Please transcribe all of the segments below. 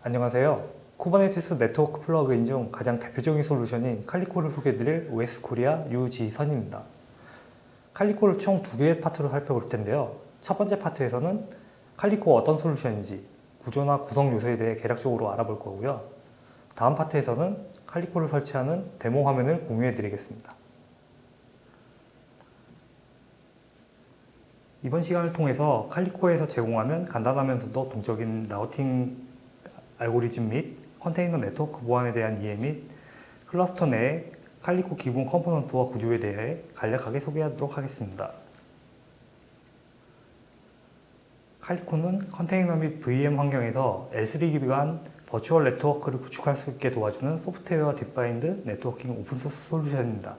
안녕하세요. 쿠버네티스 네트워크 플러그인 중 가장 대표적인 솔루션인 칼리코를 소개해드릴 OS 코리아 유지선입니다. 칼리코를 총 두 개의 파트로 살펴볼 텐데요. 첫 번째 파트에서는 칼리코가 어떤 솔루션인지 구조나 구성 요소에 대해 개략적으로 알아볼 거고요. 다음 파트에서는 칼리코를 설치하는 데모 화면을 공유해 드리겠습니다. 이번 시간을 통해서 칼리코에서 제공하는 간단하면서도 동적인 라우팅 알고리즘 및 컨테이너 네트워크 보안에 대한 이해 및 클러스터 내의 칼리코 기본 컴포넌트와 구조에 대해 간략하게 소개하도록 하겠습니다. 칼리코는 컨테이너 및 VM 환경에서 L3 기반 버추얼 네트워크를 구축할 수 있게 도와주는 소프트웨어 디파인드 네트워킹 오픈소스 솔루션입니다.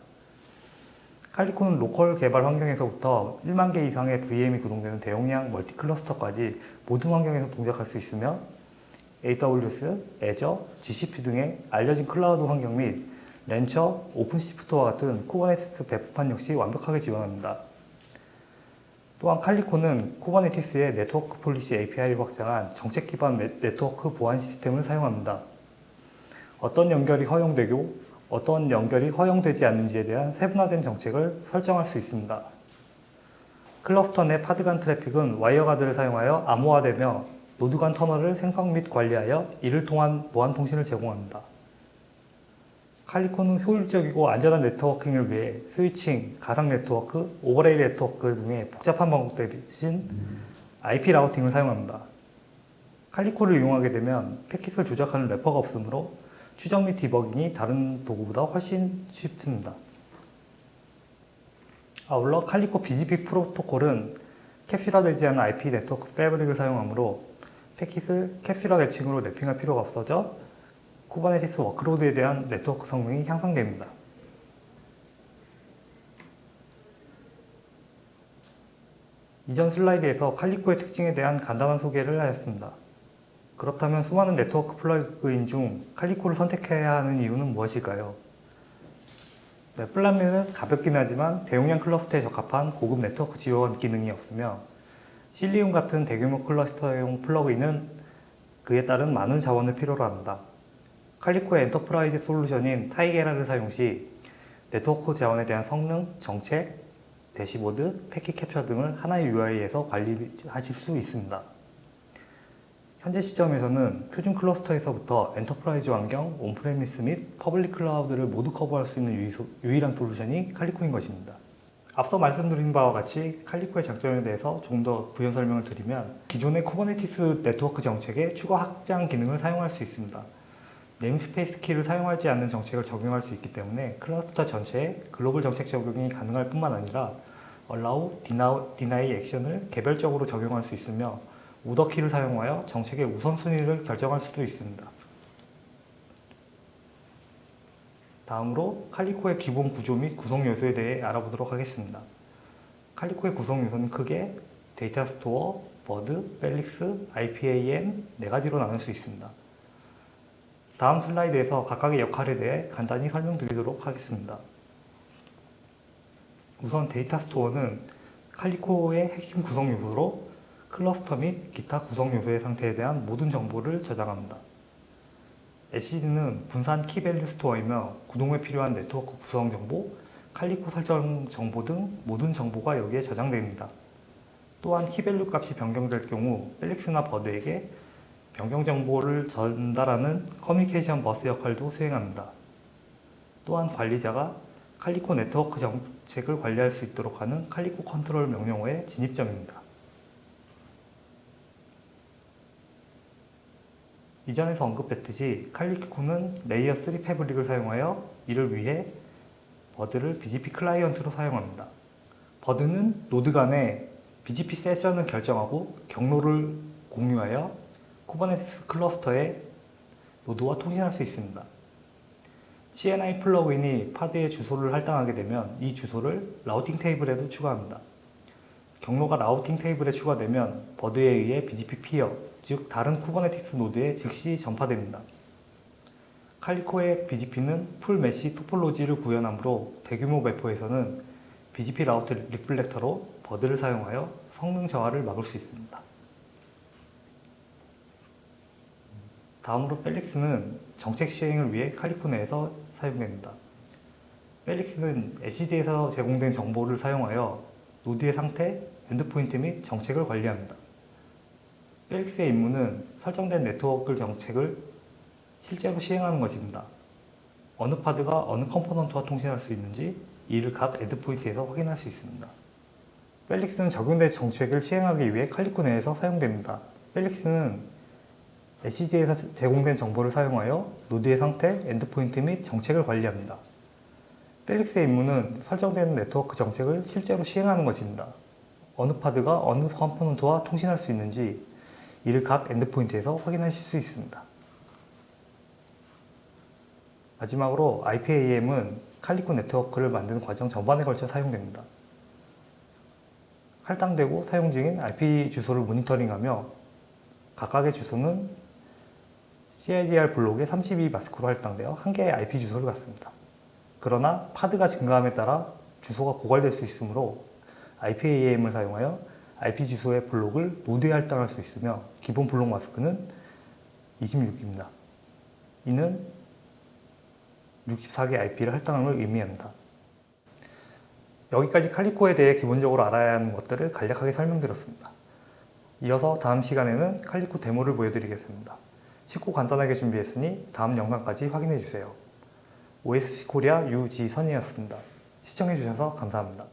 칼리코는 로컬 개발 환경에서부터 1만 개 이상의 VM이 구동되는 대용량 멀티 클러스터까지 모든 환경에서 동작할 수 있으며 AWS, Azure, GCP 등의 알려진 클라우드 환경 및 렌처, 오픈시프트와 같은 쿠버네티스 배포판 역시 완벽하게 지원합니다. 또한 칼리코는 쿠버네티스의 네트워크 폴리시 API를 확장한 정책 기반 네- 네트워크 보안 시스템을 사용합니다. 어떤 연결이 허용되고 어떤 연결이 허용되지 않는지에 대한 세분화된 정책을 설정할 수 있습니다. 클러스터 내 파드 간 트래픽은 와이어가드를 사용하여 암호화되며 노드 간 터널을 생성 및 관리하여 이를 통한 보안 통신을 제공합니다. 칼리코는 효율적이고 안전한 네트워킹을 위해 스위칭, 가상 네트워크, 오버레이 네트워크 등의 복잡한 방법 대신 IP 라우팅을 사용합니다. 칼리코를 이용하게 되면 패킷을 조작하는 래퍼가 없으므로 추적 및 디버깅이 다른 도구보다 훨씬 쉽습니다. 아울러 칼리코 BGP 프로토콜은 캡슐화되지 않은 IP 네트워크 패브릭을 사용하므로 패킷을 캡슐화 대칭으로 랩핑할 필요가 없어져 쿠버네티스 워크로드에 대한 네트워크 성능이 향상됩니다. 이전 슬라이드에서 칼리코의 특징에 대한 간단한 소개를 하였습니다. 그렇다면 수많은 네트워크 플러그인 중 칼리코를 선택해야 하는 이유는 무엇일까요? 네, 플란에는 가볍긴 하지만 대용량 클러스터에 적합한 고급 네트워크 지원 기능이 없으며 실리움 같은 대규모 클러스터용 플러그인은 그에 따른 많은 자원을 필요로 합니다. 칼리코의 엔터프라이즈 솔루션인 타이게라를 사용 시 네트워크 자원에 대한 성능, 정책, 대시보드, 패킷 캡처 등을 하나의 UI에서 관리하실 수 있습니다. 현재 시점에서는 표준 클러스터에서부터 엔터프라이즈 환경, 온프레미스 및 퍼블릭 클라우드를 모두 커버할 수 있는 유일한 솔루션이 칼리코인 것입니다. 앞서 말씀드린 바와 같이 칼리코의 장점에 대해서 조금 더 부연 설명을 드리면 기존의 쿠버네티스 네트워크 정책의 추가 확장 기능을 사용할 수 있습니다. 네임스페이스 키를 사용하지 않는 정책을 적용할 수 있기 때문에 클러스터 전체에 글로벌 정책 적용이 가능할 뿐만 아니라 allow, deny, 액션을 개별적으로 적용할 수 있으며 우더 키를 사용하여 정책의 우선순위를 결정할 수도 있습니다. 다음으로 칼리코의 기본 구조 및 구성 요소에 대해 알아보도록 하겠습니다. 칼리코의 구성 요소는 크게 데이터 스토어, 버드, 펠릭스, IPAM 네 가지로 나눌 수 있습니다. 다음 슬라이드에서 각각의 역할에 대해 간단히 설명드리도록 하겠습니다. 우선 데이터 스토어는 칼리코의 핵심 구성 요소로 클러스터 및 기타 구성 요소의 상태에 대한 모든 정보를 저장합니다. HDD는 분산 키밸류 스토어이며 구동에 필요한 네트워크 구성 정보, 칼리코 설정 정보 등 모든 정보가 여기에 저장됩니다. 또한 키밸류 값이 변경될 경우 펠릭스나 버드에게 변경 정보를 전달하는 커뮤니케이션 버스 역할도 수행합니다. 또한 관리자가 칼리코 네트워크 정책을 관리할 수 있도록 하는 칼리코 컨트롤 명령어의 진입점입니다. 이전에서 언급했듯이 칼리코는 레이어 3 패브릭을 사용하여 이를 위해 버드를 BGP 클라이언트로 사용합니다. 버드는 노드 간에 BGP 세션을 결정하고 경로를 공유하여 쿠버네티스 클러스터의 노드와 통신할 수 있습니다. CNI 플러그인이 파드의 주소를 할당하게 되면 이 주소를 라우팅 테이블에도 추가합니다. 경로가 라우팅 테이블에 추가되면 버드에 의해 BGP 피어, 즉 다른 쿠버네티스 노드에 즉시 전파됩니다. 칼리코의 BGP는 풀 메시 토폴로지를 구현하므로 대규모 배포에서는 BGP 라우트 리플렉터로 버드를 사용하여 성능 저하를 막을 수 있습니다. 다음으로 펠릭스는 정책 시행을 위해 칼리코 내에서 사용됩니다. 펠릭스는 SCD에서 제공된 정보를 사용하여 노드의 상태, 엔드포인트 및 정책을 관리합니다. 펠릭스의 임무는 설정된 네트워크 정책을 실제로 시행하는 것입니다. 어느 파드가 어느 컴포넌트와 통신할 수 있는지 이를 각 엔드포인트에서 확인할 수 있습니다. 펠릭스는 적용된 정책을 시행하기 위해 칼리코 내에서 사용됩니다. 펠릭스는 SCD에서 제공된 정보를 사용하여 노드의 상태, 엔드포인트 및 정책을 관리합니다. 펠릭스의 임무는 설정된 네트워크 정책을 실제로 시행하는 것입니다. 어느 파드가 어느 컴포넌트와 통신할 수 있는지 이를 각 엔드포인트에서 확인하실 수 있습니다. 마지막으로 IPAM은 칼리코 네트워크를 만드는 과정 전반에 걸쳐 사용됩니다. 할당되고 사용 중인 IP 주소를 모니터링하며 각각의 주소는 CIDR 블록에 32 마스크로 할당되어 한 개의 IP 주소를 갖습니다. 그러나 파드가 증가함에 따라 주소가 고갈될 수 있으므로 IPAM을 사용하여 IP 주소의 블록을 노드에 할당할 수 있으며 기본 블록 마스크는 26입니다. 이는 64개 IP를 할당함을 의미합니다. 여기까지 칼리코에 대해 기본적으로 알아야 하는 것들을 간략하게 설명드렸습니다. 이어서 다음 시간에는 칼리코 데모를 보여드리겠습니다. 쉽고 간단하게 준비했으니 다음 영상까지 확인해 주세요. OSC 코리아 유지선이었습니다. 시청해 주셔서 감사합니다.